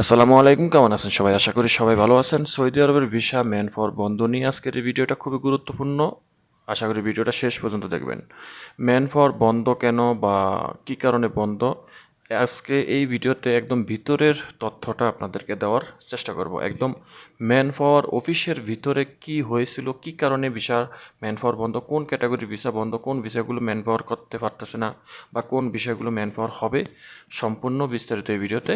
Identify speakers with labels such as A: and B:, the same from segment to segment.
A: আসসালামু আলাইকুম, কেমন আছেন সবাই? আশা করি সবাই ভালো আছেন। সৌদি আরবের ভিসা ম্যান ফর বন্ধ নিয়ে আজকের এই ভিডিওটা খুবই গুরুত্বপূর্ণ। আশা করি ভিডিওটা শেষ পর্যন্ত দেখবেন। ম্যান ফর বন্ধ কেন বা কি কারণে বন্ধ? আজকে এই ভিডিওতে একদম ভিতরের তথ্যটা আপনাদেরকে দেওয়ার চেষ্টা করব। একদম ম্যান পাওয়ার অফিসের ভিতরে কি হয়েছিল, কি কারণে ভিসা ম্যান পাওয়ার বন্ধ, কোন ক্যাটাগরির ভিসা বন্ধ, কোন ভিসাগুলো ম্যান পাওয়ার করতে পারতেছে না বা কোন বিষয়গুলো ম্যান পাওয়ার হবে, সম্পূর্ণ বিস্তারিত এই ভিডিওতে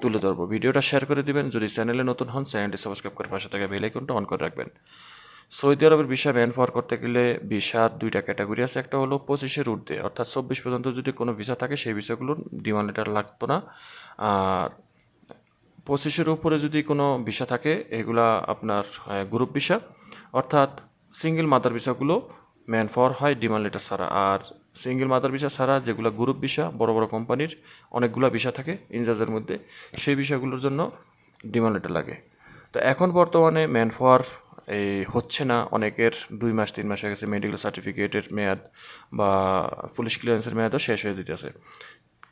A: তুলে ধরবো। ভিডিওটা শেয়ার করে দিবেন, যদি চ্যানেলে নতুন হন, চ্যানেলটি সাবস্ক্রাইব করে পাশে থাকা বেল আইকনটা অন করে রাখবেন। সৌদি আরবের ভিসা ম্যান পাওয়ার করতে গেলে ভিসার দুইটা ক্যাটাগরি আছে। একটা হলো পঁচিশের ঊর্ধ্বে অর্থাৎ চব্বিশ পর্যন্ত যদি কোনো ভিসা থাকে, সেই ভিসাগুলোর ডিমান্ড লেটার লাগতো না। আর পঁচিশের উপরে যদি কোনো ভিসা থাকে, এগুলা আপনার গ্রুপ ভিসা, অর্থাৎ সিঙ্গেল মাদার ভিসাগুলো ম্যান ফর হয় ডিমান্ড লেটার ছাড়া। আর সিঙ্গেল মাদার ভিসা ছাড়া যেগুলো গ্রুপ ভিসা, বড় বড় কোম্পানির অনেকগুলো ভিসা থাকে ইনজাজের মধ্যে, সেই ভিসাগুলোর জন্য ডিমান্ড লেটার লাগে। তো এখন বর্তমানে ম্যান ফর এই হচ্ছে না, অনেকের দুই মাস, তিন মাস হয়ে গেছে মেডিকেল সার্টিফিকেটের মেয়াদ বা পুলিশ ক্লিয়ারেন্সের মেয়াদও শেষ হয়ে দিতেছে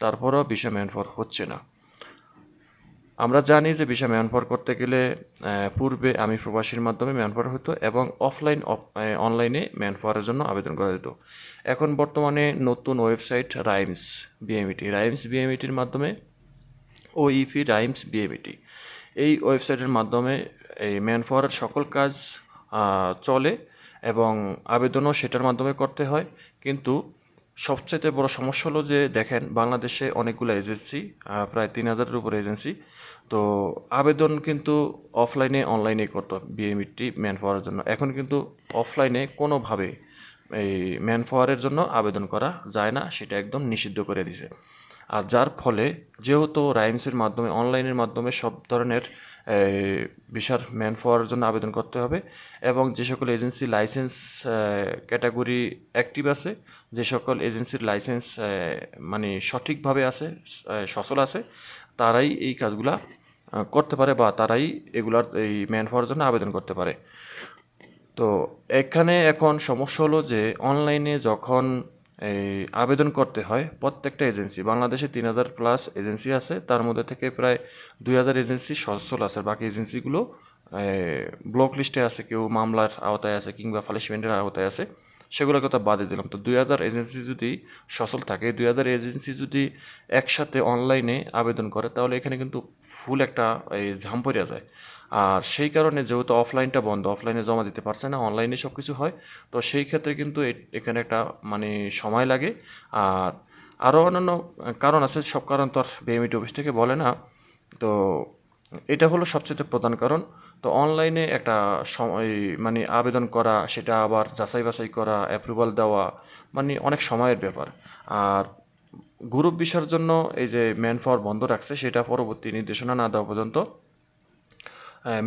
A: তারপরও ভিসা ম্যান ফর হচ্ছে না। আমরা জানি যে ভিসা ম্যানফার করতে গেলে পূর্বে আমি প্রবাসীর মাধ্যমে ম্যানফার হতো এবং অফলাইন অনলাইনে ম্যানফারের জন্য আবেদন করা যেত। এখন বর্তমানে নতুন ওয়েবসাইট রাইমস বিএমইটি রাইমস বিএমইটির মাধ্যমে ও ইফি রাইমস বিএমইটি এই ওয়েবসাইটের মাধ্যমে এই ম্যানফাওয়ারের সকল কাজ চলে এবং আবেদনও সেটার মাধ্যমে করতে হয়। কিন্তু সবচেয়ে বড় সমস্যা হলো যে, দেখেন, বাংলাদেশে অনেকগুলো এজেন্সি প্রায় তিন হাজারের উপরে এজেন্সি। তো আবেদন কিন্তু অফলাইনে অনলাইনে করতো বিএমইটি ম্যান পাওয়ারের জন্য। এখন কিন্তু অফলাইনে কোনোভাবে এই ম্যান পাওয়ারের জন্য আবেদন করা যায় না, সেটা একদম নিষিদ্ধ করে দিছে। আর যার ফলে যেহেতু রাইমসের মাধ্যমে অনলাইনের মাধ্যমে সব ধরনের বিশার ম্যান পাওয়ারের জন্য আবেদন করতে হবে এবং যে সকল এজেন্সি লাইসেন্স ক্যাটাগরি অ্যাক্টিভ আছে, যে সকল এজেন্সির লাইসেন্স মানে সঠিকভাবে আছে সচল আছে, তারাই এই কাজগুলা করতে পারে বা তারাই এগুলার এই ম্যান পাওয়ার জন্য আবেদন করতে পারে। তো এখানে এখন সমস্যা হলো যে অনলাইনে যখন এই আবেদন করতে হয় প্রত্যেকটা এজেন্সি। বাংলাদেশে তিন হাজার প্লাস এজেন্সি আছে, তার মধ্যে থেকে প্রায় দুই হাজার এজেন্সি সচ্ছল আছে। বাকি এজেন্সিগুলো ব্লক লিস্টে আছে, কেউ মামলার আওতায় আছে কিংবা ফালিশমেন্টের আওতায় আছে। সেগুলোর কথা বাদে দিলাম। তো দুই হাজার এজেন্সি যদি সচল থাকে, দুই হাজার এজেন্সি যদি একসাথে অনলাইনে আবেদন করে, তাহলে এখানে কিন্তু ফুল একটা এই ঝাম পড়ে যায়। আর সেই কারণে যেহেতু অফলাইনটা বন্ধ অফলাইনে জমা দিতে পারছে না অনলাইনে সব কিছু হয়, তো সেই ক্ষেত্রে কিন্তু এখানে একটা মানে সময় লাগে। আর আরও অন্যান্য কারণ আছে, সব কারণ তো আর বিএমইটি অফিস থেকে বলে না। তো এটা হলো সবচেয়ে প্রধান কারণ। তো অনলাইনে একটা সময় মানে আবেদন করা, সেটা আবার যাচাই বাছাই করা অ্যাপ্রুভাল দেওয়া মানে অনেক সময়ের ব্যাপার। আর গ্রুপ বিষয়ের জন্য এই যে ম্যান পাওয়ার বন্ধ রাখছে, সেটা পরবর্তী নির্দেশনা না দেওয়া পর্যন্ত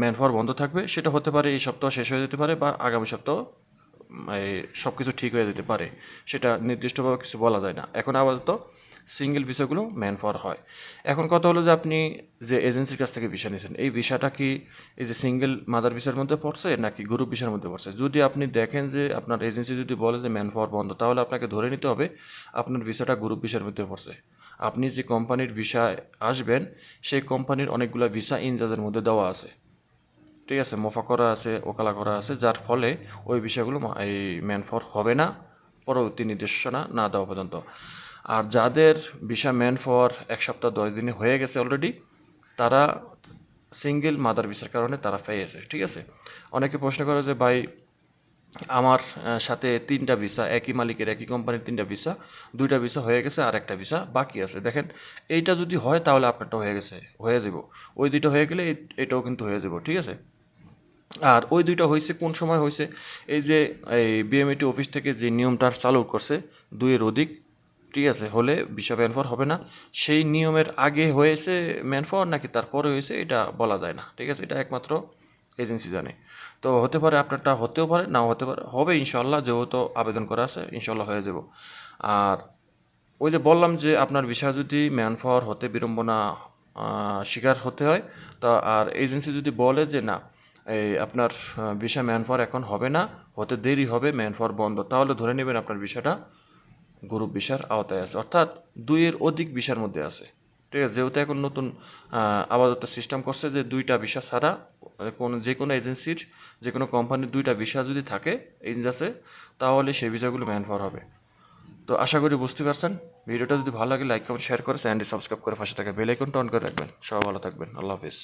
A: ম্যান পাওয়ার বন্ধ থাকবে। সেটা হতে পারে এই সপ্তাহ শেষ হয়ে যেতে পারে বা আগামী সপ্তাহ সব কিছু ঠিক হয়ে যেতে পারে, সেটা নির্দিষ্টভাবে কিছু বলা যায় না। এখন আপাতত সিঙ্গেল ভিসাগুলো ম্যান পাওয়ার হয়। এখন কথা হলো যে আপনি যে এজেন্সির কাছ থেকে ভিসা নিয়েছেন, এই ভিসাটা কি এই যে সিঙ্গেল মাদার ভিসার মধ্যে পড়ছে নাকি গ্রুপ ভিসার মধ্যে পড়ছে? যদি আপনি দেখেন যে আপনার এজেন্সি যদি বলে যে ম্যান পাওয়ার বন্ধ, তাহলে আপনাকে ধরে নিতে হবে আপনার ভিসাটা গ্রুপ ভিসার মধ্যে পড়ছে। আপনি যে কোম্পানির ভিসায় আসবেন, সেই কোম্পানির অনেকগুলো ভিসা ইনজাজের মধ্যে দেওয়া আছে। ঠিক আছে, মোফা করা আছে, ওকালা করা আছে, যার ফলে ওই বিষয়গুলো এই ম্যানফর হবে না, পরবর্তী নির্দেশনা না দেওয়া পর্যন্ত। আর যাদের ভিসা ম্যান ফর এক সপ্তাহ দশ দিনে হয়ে গেছে অলরেডি তারা সিঙ্গেল মাদার ভিসার কারণে তারা পেয়েছে ঠিক আছে? অনেকে প্রশ্ন করে যে, ভাই, আমার সাথে তিনটা ভিসা একই মালিকের, একই কোম্পানির তিনটা ভিসা দুইটা ভিসা হয়ে গেছে আর একটা ভিসা বাকি আছে। দেখেন, এইটা যদি হয় তাহলে আপনারটা হয়ে গেছে, হয়ে যাব ওই দুইটা হয়ে গেলে এটাও কিন্তু হয়ে যাব ঠিক আছে? আর ওই দুইটা হয়েছে, কোন সময় হয়েছে? এই যে, এই বিএমএটি অফিস থেকে যে নিয়মটা চালু করছে, দুইয়ের অধিক, ঠিক আছে, হলে ভিসা ম্যানফর হবে না। সেই নিয়মের আগে হয়েছে ম্যানফর নাকি তারপরে হয়েছে, এটা বলা যায় না। ঠিক আছে, এটা একমাত্র এজেন্সি জানে। তো হতে পারে আপনারটা হতেও পারে, নাও হতে পারে, হবে ইনশাল্লাহ যেহেতু আবেদন করা আছে ইনশাল্লাহ হয়ে যাব। আর ওই যে বললাম যে আপনার ভিসা যদি ম্যান পাওয়ার হতে, বিড়ম্বনা শিকার হতে হয়, তা আর এজেন্সি যদি বলে যে না এই আপনার ভিসা ম্যান পাওয়ার এখন হবে না, হতে দেরি হবে ম্যান পাওয়ার বন্ধ। তাহলে ধরে নেবেন আপনার ভিসাটা গ্রুপ ভিসার আওতায় আছে। অর্থাৎ দুইয়ের অধিক ভিসার মধ্যে আছে। ঠিক আছে, যেহেতু এখন নতুন আপাতত সিস্টেম করছে যে দুইটা ভিসা ছাড়া কোন, যে কোনো এজেন্সির যে কোনো কোম্পানির দুইটা ভিসা যদি থাকে এজেন্সি তাহলে সেই ভিসাগুলো ম্যান পাওয়ার হবে। তো আশা করি বুঝতে পারছেন। ভিডিওটা যদি ভালো লাগে লাইক কমেন্ট শেয়ার করে, চ্যানেলটি সাবস্ক্রাইব করে পাশে থাকা বেল আইকনটা অন করে রাখবেন। সবাই ভালো থাকবেন। আল্লাহ হাফিজ।